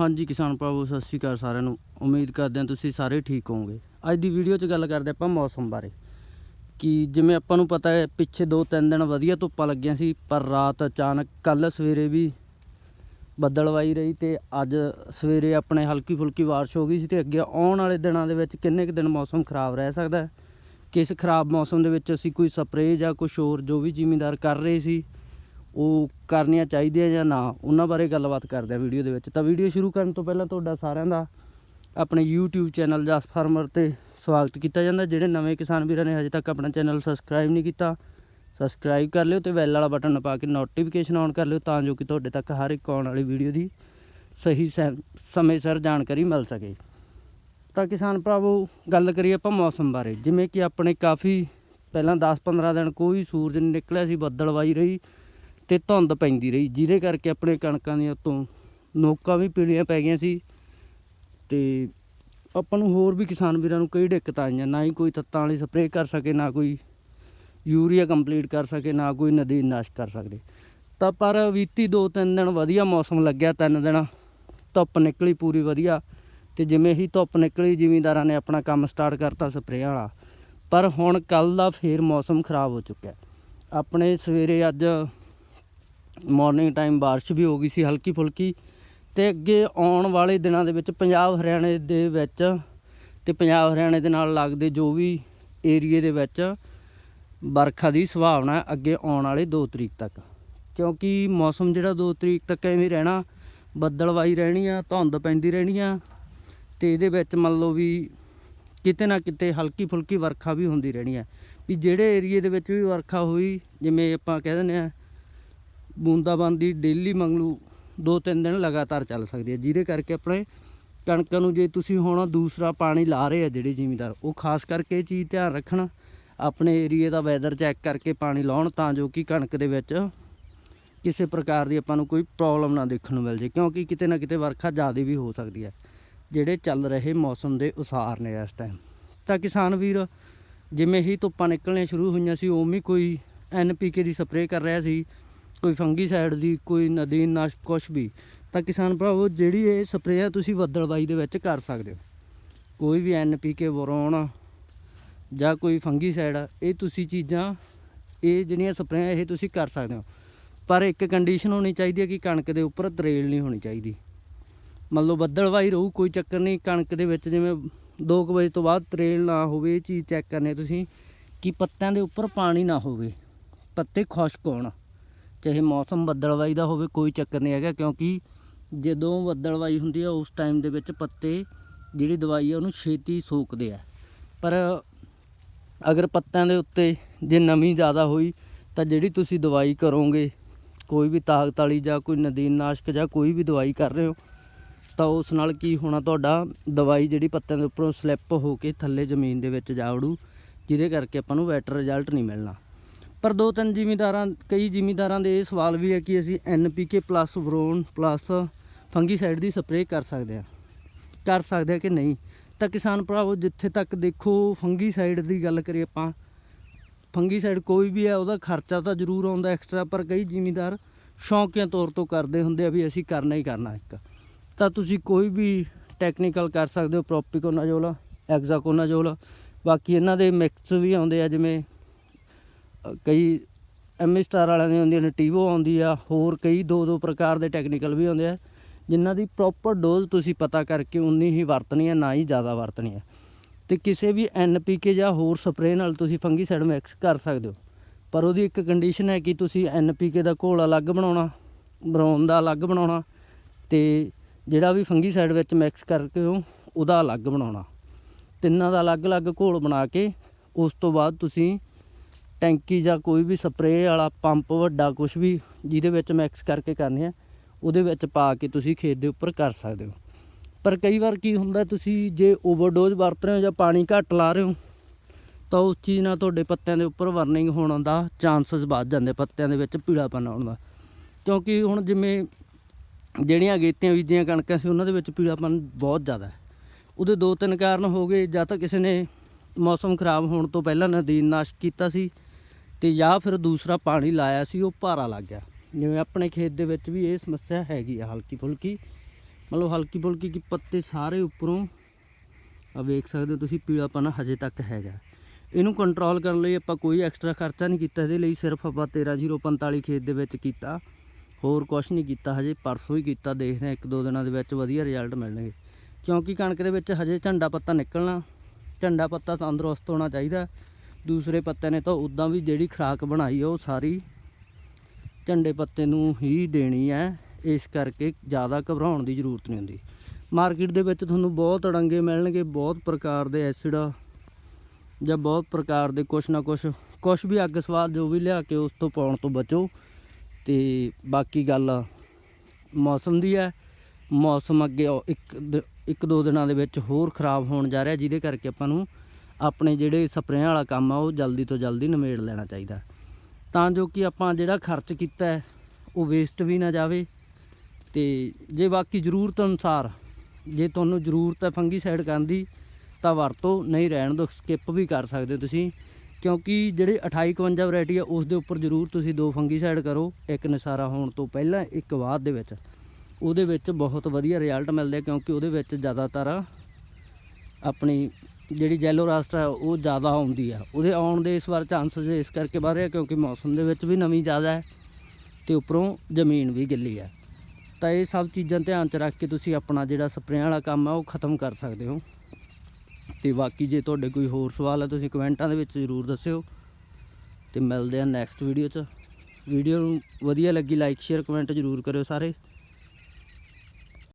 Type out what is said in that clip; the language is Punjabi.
ਹਾਂਜੀ ਕਿਸਾਨ ਭਰਾਵੋ ਸਤਿ ਸ਼੍ਰੀ ਅਕਾਲ ਸਾਰਿਆਂ ਨੂੰ। ਉਮੀਦ ਕਰਦੇ ਹਾਂ ਤੁਸੀਂ ਸਾਰੇ ਠੀਕ ਹੋਵੋਗੇ। ਅੱਜ ਦੀ ਵੀਡੀਓ 'ਚ ਗੱਲ ਕਰਦੇ ਆਪਾਂ ਮੌਸਮ ਬਾਰੇ। ਕਿ ਜਿਵੇਂ ਆਪਾਂ ਨੂੰ ਪਤਾ ਹੈ, ਪਿੱਛੇ 2-3 ਦਿਨ ਵਧੀਆ ਧੁੱਪਾਂ ਲੱਗੀਆਂ ਸੀ, ਪਰ ਰਾਤ ਅਚਾਨਕ ਕੱਲ ਸਵੇਰੇ ਵੀ ਬੱਦਲਵਾਈ ਰਹੀ ਤੇ ਅੱਜ ਸਵੇਰੇ ਆਪਣੇ ਹਲਕੀ ਫੁਲਕੀ ਬਾਰਿਸ਼ ਹੋ ਗਈ ਸੀ ਤੇ ਅੱਗੇ ਆਉਣ ਵਾਲੇ ਦਿਨਾਂ ਦੇ ਵਿੱਚ ਕਿੰਨੇ ਕੁ ਦਿਨ ਮੌਸਮ ਖਰਾਬ ਰਹਿ ਸਕਦਾ ਕਿਸ ਖਰਾਬ ਮੌਸਮ ਦੇ ਵਿੱਚ ਅਸੀਂ ਕੋਈ ਸਪਰੇਅ ਜਾਂ ਕੁਝ ਹੋਰ ਜੋ ਵੀ ਜ਼ਿਮੀਂਦਾਰ ਕਰ ਰਹੇ ਸੀ ਉਹ ਕਰਨੀਆਂ ਚਾਹੀਦੀਆਂ ਜਾਂ ਨਾ, ਉਹਨਾਂ ਬਾਰੇ ਗੱਲਬਾਤ ਕਰਦੇ ਆ ਵੀਡੀਓ ਦੇ ਵਿੱਚ। ਤਾਂ ਵੀਡੀਓ ਸ਼ੁਰੂ ਕਰਨ ਤੋਂ ਪਹਿਲਾਂ ਤੁਹਾਡਾ ਸਾਰਿਆਂ ਦਾ ਆਪਣੇ YouTube ਚੈਨਲ ਜਸ ਫਾਰਮਰ ਤੇ ਸਵਾਗਤ ਕੀਤਾ ਜਾਂਦਾ, ਜਿਹੜੇ ਨਵੇਂ ਕਿਸਾਨ ਵੀਰਾਂ ਨੇ ਹਜੇ ਤੱਕ ਆਪਣਾ ਚੈਨਲ ਸਬਸਕ੍ਰਾਈਬ ਨਹੀਂ ਕੀਤਾ, ਸਬਸਕ੍ਰਾਈਬ ਕਰ ਲਿਓ ਤੇ ਬੈਲ ਵਾਲਾ ਬਟਨ ਦਬਾ ਕੇ ਨੋਟੀਫਿਕੇਸ਼ਨ ਆਨ ਕਰ ਲਿਓ ਤਾਂ ਜੋ ਕਿ ਤੁਹਾਡੇ ਤੱਕ ਹਰ ਇੱਕ ਆਉਣ ਵਾਲੀ ਵੀਡੀਓ ਦੀ ਸਹੀ ਸੈ- ਸਮੇਂ ਸਿਰ ਜਾਣਕਾਰੀ ਮਿਲ ਸਕੇ। ਤਾਂ ਕਿਸਾਨ ਭਰਾਵੋ, ਗੱਲ ਕਰੀਏ ਆਪਾਂ ਮੌਸਮ ਬਾਰੇ, ਜਿਵੇਂ ਕਿ ਆਪਣੇ ਕਾਫੀ ਪਹਿਲਾਂ 10-15 ਦਿਨ ਕੋਈ ਸੂਰਜ ਨਹੀਂ ਨਿਕਲਿਆ ਸੀ, ਬੱਦਲਵਾਈ ਰਹੀ ਤੇ ਧੁੰਦ ਪੈਂਦੀ ਰਹੀ, ਜਿਹਦੇ ਕਰਕੇ ਆਪਣੇ ਕਣਕਾਂ ਦੀਆਂ ਤੋਂ ਨੋਕਾਂ ਵੀ ਪੀਲੀਆਂ ਪੈ ਗਈਆਂ ਸੀ ਤੇ ਆਪਾਂ ਨੂੰ ਹੋਰ ਵੀ ਕਿਸਾਨ ਵੀਰਾਂ ਨੂੰ ਕਈ ਦਿੱਕਤਾਂ ਆਈਆਂ ਨਾ ਹੀ ਕੋਈ ਤੱਤਾਂ ਵਾਲੀ ਸਪਰੇਅ ਕਰ ਸਕੇ, ਨਾ ਕੋਈ ਯੂਰੀਆ ਕੰਪਲੀਟ ਕਰ ਸਕੇ, ਨਾ ਕੋਈ ਨਦੀ ਨਾਸ਼ ਕਰ ਸਕਦੇ। ਤਾਂ ਪਰ ਬੀਤੀ ਦੋ ਤਿੰਨ ਦਿਨ ਵਧੀਆ ਮੌਸਮ ਲੱਗਿਆ, ਤਿੰਨ ਦਿਨ ਧੁੱਪ ਨਿਕਲੀ ਪੂਰੀ ਵਧੀਆ ਤੇ ਜਿਵੇਂ ਹੀ ਧੁੱਪ ਨਿਕਲੀ, ਜ਼ਿਮੀਂਦਾਰਾਂ ਨੇ ਆਪਣਾ ਕੰਮ ਸਟਾਰਟ ਕਰਤਾ ਸਪਰੇਅ ਵਾਲਾ। ਪਰ ਹੁਣ ਕੱਲ ਦਾ ਫੇਰ ਮੌਸਮ ਖਰਾਬ ਹੋ ਚੁੱਕਿਆ। ਆਪਣੇ ਸਵੇਰੇ ਅੱਜ ਮਾਰਨਿੰਗ ਟਾਈਮ ਬਾਰਿਸ਼ ਵੀ ਹੋ ਗਈ ਸੀ, ਹਲਕੀ ਫੁਲਕੀ। ਤੇ ਅੱਗੇ ਆਉਣ ਵਾਲੇ ਦਿਨਾਂ ਦੇ ਵਿੱਚ ਪੰਜਾਬ ਹਰਿਆਣੇ ਦੇ ਵਿੱਚ ਤੇ ਪੰਜਾਬ ਹਰਿਆਣੇ ਦੇ ਨਾਲ ਲੱਗਦੇ ਜੋ ਵੀ ਏਰੀਏ ਦੇ ਵਿੱਚ ਵਰਖਾ ਦੀ ਸੰਭਾਵਨਾ ਅੱਗੇ ਆਉਣ ਵਾਲੇ 2 ਤਰੀਕ ਤੱਕ। ਕਿਉਂਕਿ ਮੌਸਮ ਜਿਹੜਾ 2 ਤਰੀਕ ਤੱਕ ਐਵੇਂ ਰਹਿਣਾ ਬੱਦਲਵਾਈ ਰਹਿਣੀ ਆ, ਧੁੰਦ ਪੈਂਦੀ ਰਹਿਣੀ ਆ, ਤੇ ਇਹਦੇ ਵਿੱਚ ਮੰਨ ਲਓ ਵੀ ਕਿਤੇ ਨਾ ਕਿਤੇ ਹਲਕੀ ਫੁਲਕੀ ਵਰਖਾ ਵੀ ਹੁੰਦੀ ਰਹਿਣੀ ਆ। ਵੀ ਜਿਹੜੇ ਏਰੀਏ ਦੇ ਵਿੱਚ ਵੀ ਵਰਖਾ ਹੋਈ, ਜਿਵੇਂ ਆਪਾਂ ਕਹਿ ਦਿੰਦੇ ਆ ਬੂੰਦਾਬਾਂਦੀ ਡੇਲੀ ਮੰਗਲੂ ਦੋ ਤਿੰਨ ਦਿਨ ਲਗਾਤਾਰ ਚੱਲ ਸਕਦੀ ਹੈ। ਜਿਹਦੇ ਕਰਕੇ ਆਪਣੇ ਕਣਕਾਂ ਨੂੰ ਜੇ ਤੁਸੀਂ ਹੁਣ ਦੂਸਰਾ ਪਾਣੀ ਲਾ ਰਹੇ ਆ ਜਿਹੜੇ ਜ਼ਿਮੀਦਾਰ, ਉਹ ਖਾਸ ਕਰਕੇ ਇਹ ਚੀਜ਼ ਧਿਆਨ ਰੱਖਣ, ਆਪਣੇ ਏਰੀਏ ਦਾ ਵੈਦਰ ਚੈੱਕ ਕਰਕੇ ਪਾਣੀ ਲਾਉਣ ਤਾਂ ਜੋ ਕਿ ਕਣਕ ਦੇ ਵਿੱਚ ਕਿਸੇ ਪ੍ਰਕਾਰ ਦੀ ਆਪਾਂ ਨੂੰ ਕੋਈ ਪ੍ਰੋਬਲਮ ਨਾ ਦੇਖਣ ਨੂੰ ਮਿਲ ਜੇ, ਕਿਉਂਕਿ ਕਿਤੇ ਨਾ ਕਿਤੇ ਵਰਖਾ ਜ਼ਿਆਦਾ ਵੀ ਹੋ ਸਕਦੀ ਹੈ, ਜਿਹੜੇ ਚੱਲ ਰਹੇ ਮੌਸਮ ਦੇ ਉਸਾਰ ਨੇ ਇਸ ਟਾਈਮ ਤਾਂ ਕਿਸਾਨ ਵੀਰ, ਜਿਵੇਂ ਹੀ ਧੁੱਪਾਂ ਨਿਕਲਣੀਆਂ ਸ਼ੁਰੂ ਹੋਈਆਂ ਸੀ, ਉਵੇਂ ਹੀ ਕੋਈ ਐਨਪੀਕੇ ਦੀ ਸਪਰੇਅ ਕਰ ਰਿਹਾ ਸੀ। ਕੋਈ ਫੰਗੀਸਾਈਡ ਦੀ, ਕੋਈ ਨਦੀ ਨਦੀਨਨਾਸ਼ਕ ਕੁਛ ਵੀ, ਤਾਂ ਕਿਸਾਨ ਭਰਾਵੋ, ਜਿਹੜੀ ਇਹ ਸਪਰੇਅ ਤੁਸੀਂ ਬੱਦਲਬਾਈ ਦੇ ਵਿੱਚ ਕਰ ਸਕਦੇ ਹੋ। ਕੋਈ ਵੀ ਐਨਪੀਕੇ ਬੋਰੋਨ ਜਾਂ ਕੋਈ ਫੰਗੀਸਾਈਡ ਇਹ ਤੁਸੀਂ ਚੀਜ਼ਾਂ, ਇਹ ਜਿਹੜੀਆਂ ਸਪਰੇਅ ਇਹ ਤੁਸੀਂ ਕਰ ਸਕਦੇ ਹੋ। ਪਰ ਇੱਕ ਕੰਡੀਸ਼ਨ ਹੋਣੀ ਚਾਹੀਦੀ ਹੈ ਕਿ ਕਣਕ ਦੇ ਉੱਪਰ ਤਰੇਲ ਨਹੀਂ ਹੋਣੀ ਚਾਹੀਦੀ। ਮੰਨ ਲਓ ਬੱਦਲਵਾਈ ਰਹੂ, ਕੋਈ ਚੱਕਰ ਨਹੀਂ, ਕਣਕ ਦੇ ਵਿੱਚ ਜਿਵੇਂ 2 ਵਜੇ ਤੋਂ ਬਾਅਦ ਤਰੇਲ ਨਾ ਹੋਵੇ, ਇਹ ਚੀਜ਼ ਚੈੱਕ ਕਰਨੀ ਤੁਸੀਂ, ਕਿ ਪੱਤਿਆਂ ਦੇ ਉੱਪਰ ਪਾਣੀ ਨਾ ਹੋਵੇ। ਪੱਤੇ ਖੁਸ਼ਕ ਹੋਣ। ਚਾਹੇ ਮੌਸਮ ਬੱਦਲਵਾਈ ਦਾ ਹੋਵੇ, ਕੋਈ ਚੱਕਰ ਨਹੀਂ ਹੈਗਾ, ਕਿਉਂਕਿ ਜਦੋਂ ਬੱਦਲਵਾਈ ਹੁੰਦੀ ਆ, ਉਸ ਟਾਈਮ ਦੇ ਵਿੱਚ ਪੱਤੇ, ਜਿਹੜੀ ਦਵਾਈ ਆ, ਉਹਨੂੰ ਛੇਤੀ ਸੋਕਦੇ ਆ। ਪਰ ਅਗਰ ਪੱਤਿਆਂ ਦੇ ਉੱਤੇ ਜੇ ਨਮੀ ਜ਼ਿਆਦਾ ਹੋਈ, ਤਾਂ ਜਿਹੜੀ ਤੁਸੀਂ ਦਵਾਈ ਕਰੋਗੇ, ਕੋਈ ਵੀ ਤਾਕਤ ਵਾਲੀ ਜਾਂ ਕੋਈ ਨਦੀਨ ਨਾਸ਼ਕ ਜਾਂ ਕੋਈ ਵੀ ਦਵਾਈ ਕਰ ਰਹੇ ਹੋ, ਤਾਂ ਉਸ ਨਾਲ ਕੀ ਹੋਣਾ, ਤੁਹਾਡਾ ਦਵਾਈ ਜਿਹੜੀ ਪੱਤਿਆਂ ਦੇ ਉੱਪਰੋਂ ਸਲਿੱਪ ਹੋ ਕੇ ਥੱਲੇ ਜ਼ਮੀਨ ਦੇ ਵਿੱਚ ਜਾ ਵੜੂ, ਜਿਹਦੇ ਕਰਕੇ ਆਪਾਂ ਨੂੰ ਬੈਟਰ ਰਿਜ਼ਲਟ ਨਹੀਂ ਮਿਲਣਾ। ਪਰ ਦੋ ਤਿੰਨ ਜ਼ਿਮੀਦਾਰਾਂ, ਕਈ ਜ਼ਿਮੀਦਾਰਾਂ ਦੇ ਇਹ ਸਵਾਲ ਵੀ ਹੈ ਕਿ ਅਸੀਂ ਐਨਪੀਕੇ ਪਲੱਸ ਵਰੋਨ ਪਲੱਸ ਫੰਗੀਸਾਈਡ ਦੀ ਸਪਰੇਅ ਕਰ ਸਕਦੇ ਹਾਂ। ਕਰ ਸਕਦੇ ਹਾਂ ਕਿ ਨਹੀਂ? ਤਾਂ ਕਿਸਾਨ ਭਰਾਵੋ, ਜਿੱਥੇ ਤੱਕ ਦੇਖੋ ਫੰਗੀਸਾਈਡ ਦੀ ਗੱਲ ਕਰੀਏ ਆਪਾਂ ਫੰਗੀਸਾਈਡ ਕੋਈ ਵੀ ਹੈ, ਉਹਦਾ ਖਰਚਾ ਤਾਂ ਜ਼ਰੂਰ ਆਉਂਦਾ ਐਕਸਟਰਾ ਪਰ ਕਈ ਜ਼ਿਮੀਦਾਰ ਸ਼ੌਂਕੀਆ ਤੌਰ ਤੋਂ ਕਰਦੇ ਹੁੰਦੇ ਆ ਵੀ ਅਸੀਂ ਕਰਨਾ ਹੀ ਕਰਨਾ ਇੱਕ। ਤਾਂ ਤੁਸੀਂ ਕੋਈ ਵੀ ਟੈਕਨੀਕਲ ਕਰ ਸਕਦੇ ਹੋ ਪ੍ਰੋਪਿਕੋਨਾਜੋਲ ਐਗਜ਼ਾਕੋਨਾਜੋਲ ਬਾਕੀ ਇਹਨਾਂ ਦੇ ਮਿਕਸ ਵੀ ਆਉਂਦੇ ਆ, ਜਿਵੇਂ ਕਈ ਐਮ ਸਟਾਰ ਵਾਲਿਆਂ ਦੀ ਹੁੰਦੀਆਂ ਨੇ ਟੀਵੋ ਆਉਂਦੀ ਆ, ਹੋਰ ਕਈ ਦੋ ਦੋ ਪ੍ਰਕਾਰ ਦੇ ਟੈਕਨੀਕਲ ਵੀ ਆਉਂਦੇ ਆ, ਜਿਨ੍ਹਾਂ ਦੀ ਪ੍ਰੋਪਰ ਡੋਜ਼ ਤੁਸੀਂ ਪਤਾ ਕਰਕੇ ਉਨੀ ਹੀ ਵਰਤਣੀ ਹੈ ਨਾ ਹੀ ਜ਼ਿਆਦਾ ਵਰਤਣੀ ਹੈ ਤੇ ਕਿਸੇ ਵੀ ਐਨਪੀਕੇ ਜਾਂ ਹੋਰ ਸਪਰੇਅ ਨਾਲ ਤੁਸੀਂ ਫੰਗੀਸਾਈਡ ਮਿਕਸ ਕਰ ਸਕਦੇ ਹੋ। ਪਰ ਉਹਦੀ ਇੱਕ ਕੰਡੀਸ਼ਨ ਹੈ ਕਿ ਤੁਸੀਂ ਐਨਪੀਕੇ ਦਾ ਘੋਲ ਅਲੱਗ ਬਣਾਉਣਾ, ਬਰੌਨ ਦਾ ਅਲੱਗ ਬਣਾਉਣਾ, ਤੇ ਜਿਹੜਾ ਵੀ ਫੰਗੀਸਾਈਡ ਵਿੱਚ ਮਿਕਸ ਕਰਕੇ ਹੋ ਉਹਦਾ ਅਲੱਗ ਬਣਾਉਣਾ। ਤਿੰਨਾਂ ਦਾ ਅਲੱਗ-ਅਲੱਗ ਘੋਲ ਬਣਾ ਕੇ, ਉਸ ਤੋਂ ਬਾਅਦ ਤੁਸੀਂ ਟੈਂਕੀ ਜਾਂ ਕੋਈ ਵੀ ਸਪਰੇਅ ਵਾਲਾ ਪੰਪ ਵੱਡਾ ਕੁਝ ਵੀ ਜਿਹਦੇ ਵਿੱਚ ਮਿਕਸ ਕਰਕੇ ਕਰਨੇ ਆ, ਉਹਦੇ ਵਿੱਚ ਪਾ ਕੇ ਤੁਸੀਂ ਖੇਤ ਦੇ ਉੱਪਰ ਕਰ ਸਕਦੇ ਹੋ। ਪਰ ਕਈ ਵਾਰ ਕੀ ਹੁੰਦਾ, ਤੁਸੀਂ ਜੇ ਓਵਰਡੋਜ਼ ਵਰਤ ਰਹੇ ਹੋ ਜਾਂ ਪਾਣੀ ਘੱਟ ਲਾ ਰਹੇ ਹੋ, ਤਾਂ ਉਸ ਚੀਜ਼ ਨਾਲ ਤੁਹਾਡੇ ਪੱਤਿਆਂ ਦੇ ਉੱਪਰ ਵਰਨਿੰਗ ਹੋਣ ਦਾ ਚਾਂਸਸ ਵੱਧ ਜਾਂਦੇ ਪੱਤਿਆਂ ਦੇ ਵਿੱਚ ਪੀਲਾਪਨ ਆਉਣ ਦਾ। ਕਿਉਂਕਿ ਹੁਣ ਜਿਵੇਂ ਜਿਹੜੀਆਂ ਅਗੇਤੀਆਂ ਬੀਜੀਆਂ ਕਣਕਾਂ ਸੀ, ਉਹਨਾਂ ਦੇ ਵਿੱਚ ਪੀਲਾਪਨ ਬਹੁਤ ਜ਼ਿਆਦਾ ਹੈ। ਉਹਦੇ ਦੋ ਤਿੰਨ ਕਾਰਨ ਹੋ ਗਏ, ਜਾਂ ਤਾਂ ਕਿਸੇ ਨੇ ਮੌਸਮ ਖਰਾਬ ਹੋਣ ਤੋਂ ਪਹਿਲਾਂ ਨਦੀਨਨਾਸ਼ਕ ਕੀਤਾ ਸੀ ਤੇ ਜਾਂ ਫਿਰ ਦੂਸਰਾ ਪਾਣੀ ਲਾਇਆ ਸੀ, ਉਹ ਭਾਰਾ ਲੱਗ ਗਿਆ। ਜਿਵੇਂ ਆਪਣੇ ਖੇਤ ਦੇ ਵਿੱਚ ਵੀ ਇਹ ਸਮੱਸਿਆ ਹੈਗੀ ਆ, ਹਲਕੀ ਫੁਲਕੀ। ਮਤਲਬ ਹਲਕੀ ਫੁਲਕੀ ਕਿ ਪੱਤੇ ਸਾਰੇ ਉੱਪਰੋਂ ਆ ਵੇਖ ਸਕਦੇ ਹੋ ਤੁਸੀਂ, ਪੀਲਾਪਨ ਹਜੇ ਤੱਕ ਹੈਗਾ। ਇਹਨੂੰ ਕੰਟਰੋਲ ਕਰਨ ਲਈ ਆਪਾਂ ਕੋਈ ਐਕਸਟਰਾ ਖਰਚਾ ਨਹੀਂ ਕੀਤਾ, ਇਹਦੇ ਲਈ ਸਿਰਫ ਆਪਾਂ 13045 ਖੇਤ ਦੇ ਵਿੱਚ ਕੀਤਾ। ਹੋਰ ਕੁਝ ਨਹੀਂ ਕੀਤਾ, ਹਜੇ ਪਰਸੋਂ ਹੀ ਕੀਤਾ, ਦੇਖਦੇ ਹਾਂ ਇੱਕ ਦੋ ਦਿਨਾਂ ਦੇ ਵਿੱਚ ਵਧੀਆ ਰਿਜ਼ਲਟ ਮਿਲਣਗੇ। ਕਿਉਂਕਿ ਕਣਕ ਦੇ ਵਿੱਚ ਹਜੇ ਝੰਡਾ ਪੱਤਾ ਨਿਕਲਣਾ, ਝੰਡਾ ਪੱਤਾ ਤੰਦਰੁਸਤ ਹੋਣਾ ਚਾਹੀਦਾ। ਦੂਸਰੇ ਪੱਤੇ ਨੇ ਤਾਂ ਉਦਾਂ ਵੀ ਜਿਹੜੀ ਖੁਰਾਕ ਬਣਾਈ ਆ, ਉਹ ਸਾਰੀ ਝੰਡੇ ਪੱਤੇ ਨੂੰ ਹੀ ਦੇਣੀ ਹੈ ਇਸ ਕਰਕੇ ਜ਼ਿਆਦਾ ਘਬਰਾਉਣ ਦੀ ਜ਼ਰੂਰਤ ਨਹੀਂ ਹੁੰਦੀ। ਮਾਰਕੀਟ ਦੇ ਵਿੱਚ ਤੁਹਾਨੂੰ ਬਹੁਤ ਅੜੰਗੇ ਮਿਲਣਗੇ, ਬਹੁਤ ਪ੍ਰਕਾਰ ਦੇ ਐਸਿਡ ਜਾਂ ਬਹੁਤ ਪ੍ਰਕਾਰ ਦੇ ਕੁਛ ਨਾ ਕੁਛ ਕੁਛ ਵੀ ਅੱਗ ਸਵਾਦ ਜੋ ਵੀ ਲਿਆ ਕੇ ਉਸ ਤੋਂ ਪਾਉਣ ਤੋਂ ਬਚੋ। ਤੇ ਬਾਕੀ ਗੱਲ ਮੌਸਮ ਦੀ ਹੈ ਮੌਸਮ ਅੱਗੇ ਇੱਕ ਦ- ਇੱਕ ਦੋ ਦਿਨਾਂ ਦੇ ਵਿੱਚ ਹੋਰ ਖਰਾਬ ਹੋਣ ਜਾ ਰਿਹਾ, ਜਿਹਦੇ ਕਰਕੇ ਆਪਾਂ ਨੂੰ ਆਪਣੇ ਜਿਹੜੇ ਸਪਰੇਆਂ ਵਾਲਾ ਕੰਮ ਆ, ਉਹ ਜਲਦੀ ਤੋਂ ਜਲਦੀ ਨਿਮੇੜ ਲੈਣਾ ਚਾਹੀਦਾ। ਤਾਂ ਜੋ ਕਿ ਆਪਾਂ ਜਿਹੜਾ ਖਰਚ ਕੀਤਾ ਉਹ ਵੇਸਟ ਵੀ ਨਾ ਜਾਵੇ ਤੇ ਜੇ ਬਾਕੀ ਜ਼ਰੂਰਤ ਅਨੁਸਾਰ, ਜੇ ਤੁਹਾਨੂੰ ਜ਼ਰੂਰਤ ਹੈ ਫੰਗੀਸਾਈਡ ਕਰਨ ਦੀ, ਤਾਂ ਵਰਤੋ, ਨਹੀਂ ਰਹਿਣ ਦੋ ਸਕਿਪ ਵੀ ਕਰ ਸਕਦੇ ਤੁਸੀਂ। ਕਿਉਂਕਿ ਜਿਹੜੇ 2851 ਵੈਰਾਈਟੀ ਆ ਉਸ ਦੇ ਉੱਪਰ ਜ਼ਰੂਰ ਤੁਸੀਂ ਦੋ ਫੰਗੀਸਾਈਡ ਕਰੋ, ਇੱਕ ਨਸਾਰਾ ਹੋਣ ਤੋਂ ਪਹਿਲਾਂ, ਇੱਕ ਬਾਅਦ ਦੇ ਵਿੱਚ। ਉਹਦੇ ਵਿੱਚ ਬਹੁਤ ਵਧੀਆ ਰਿਜ਼ਲਟ ਮਿਲਦੇ ਆ, ਕਿਉਂਕਿ ਉਹਦੇ ਵਿੱਚ ਜ਼ਿਆਦਾਤਰ ਆਪਣੀ ਜਿਹੜੀ ਜੈਲੋ ਰਾਸਟ ਹੈ, ਉਹ ਜ਼ਿਆਦਾ ਆਉਂਦੀ ਆ। ਉਹਦੇ ਆਉਣ ਦੇ ਇਸ ਵਾਰ ਚਾਂਸਸ ਇਸ ਕਰਕੇ ਵੱਧ ਰਿਹਾ ਕਿਉਂਕਿ ਮੌਸਮ ਦੇ ਵਿੱਚ ਵੀ ਨਮੀ ਜ਼ਿਆਦਾ ਹੈ ਤੇ ਉੱਪਰੋਂ ਜ਼ਮੀਨ ਵੀ ਗਿੱਲੀ ਹੈ। ਤਾਂ ਇਹ ਸਭ ਚੀਜ਼ਾਂ ਧਿਆਨ 'ਚ ਰੱਖ ਕੇ ਤੁਸੀਂ ਆਪਣਾ ਜਿਹੜਾ ਸਪਰੇਆਂ ਵਾਲਾ ਕੰਮ ਹੈ ਉਹ ਖਤਮ ਕਰ ਸਕਦੇ ਹੋ। ਤੇ ਬਾਕੀ ਜੇ ਤੁਹਾਡੇ ਕੋਈ ਹੋਰ ਸਵਾਲ ਹੈ ਤੁਸੀਂ ਕਮੈਂਟਾਂ ਦੇ ਵਿੱਚ ਜ਼ਰੂਰ ਦੱਸਿਓ। ਤੇ ਮਿਲਦੇ ਆ ਨੈਕਸਟ ਵੀਡੀਓ 'ਚ। ਵੀਡੀਓ ਨੂੰ ਵਧੀਆ ਲੱਗੀ ਲਾਈਕ ਸ਼ੇਅਰ ਕਮੈਂਟ ਜ਼ਰੂਰ ਕਰਿਓ ਸਾਰੇ।